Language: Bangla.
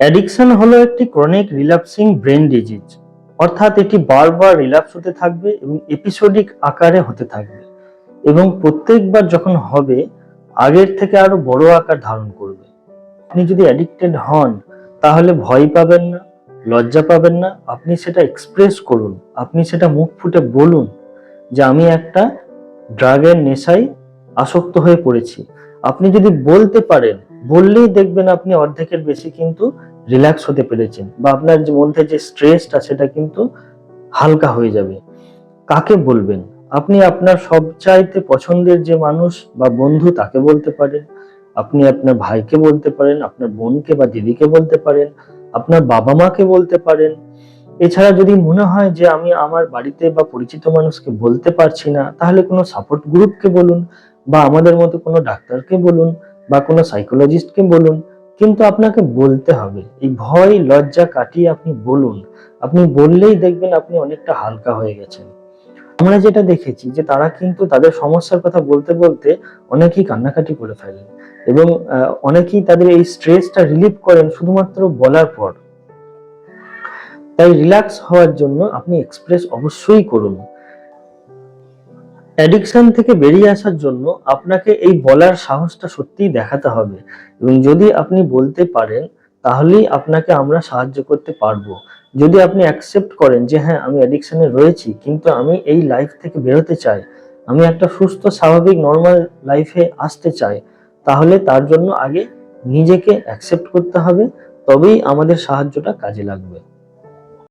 অ্যাডিকশন হলো একটি ক্রনিক রিল্যাপসিং ব্রেন ডিজিজ অর্থাৎ এটি বারবার রিল্যাপস হতে থাকবে এবং এপিসোডিক আকারে হতে থাকবে এবং প্রত্যেকবার যখন হবে, আগের থেকে আরও বড় আকার ধারণ করবে। আপনি যদি অ্যাডিক্টেড হন, তাহলে ভয় পাবেন না, লজ্জা পাবেন না। আপনি সেটা এক্সপ্রেস করুন, আপনি সেটা মুখ ফুটে বলুন যে আমি একটা ড্রাগের নেশায় আসক্ত হয়ে পড়েছি। আপনি যদি বলতে পারেন, বললেই দেখবেন আপনি অর্ধেকের বেশি কিন্তু রিল্যাক্স হতে পেরেছেন বা আপনার যে মধ্যে যে স্ট্রেসটা সেটা কিন্তু হালকা হয়ে যাবে। কাকে বলবেন? আপনি আপনার সবচাইতে পছন্দের যে মানুষ বা বন্ধু তাকে বলতে পারেন। আপনি আপনার ভাইকে বলতে পারেন, আপনার বোনকে বা দিদিকে বলতে পারেন, আপনার বাবা মাকে বলতে পারেন। এছাড়া যদি মনে হয় যে আমি আমার বাড়িতে বা পরিচিত মানুষকে বলতে পারছি না, তাহলে কোনো সাপোর্ট গ্রুপকে বলুন বা আমাদের মতো কোনো ডাক্তারকে বলুন বা কোনো সাইকোলজিস্টকে বলুন। কিন্তু আপনাকে বলতে হবে, এই ভয়, লজ্জা কাটিয়ে আপনি বলুন। আপনি বললেই দেখবেন আপনি অনেকটা হালকা হয়ে গেছেন। আমরা যেটা দেখেছি যে তারা কিন্তু তাদের সমস্যার কথা বলতে বলতে অনেকেই কান্নাকাটি করে ফেলেন এবং অনেকেই তাদের এই স্ট্রেসটা রিলিভ করেন শুধুমাত্র বলার পর। তাই রিল্যাক্স হওয়ার জন্য আপনি এক্সপ্রেস অবশ্যই করুন। অ্যাডিকশন থেকে বেরিয়ে আসার জন্য আপনাকে এই বলার সাহসটা সত্যিই দেখাতে হবে। এবং যদি আপনি বলতে পারেন, তাহলেই আপনাকে আমরা সাহায্য করতে পারব। যদি আপনি অ্যাকসেপ্ট করেন যে হ্যাঁ আমি অ্যাডিকশনে রয়েছি, কিন্তু আমি এই লাইফ থেকে বেরোতে চাই, আমি একটা সুস্থ, স্বাভাবিক নর্মাল লাইফে আসতে চাই, তাহলে তার জন্য আগে নিজেকে অ্যাকসেপ্ট করতে হবে, তবেই আমাদের সাহায্যটা কাজে লাগবে।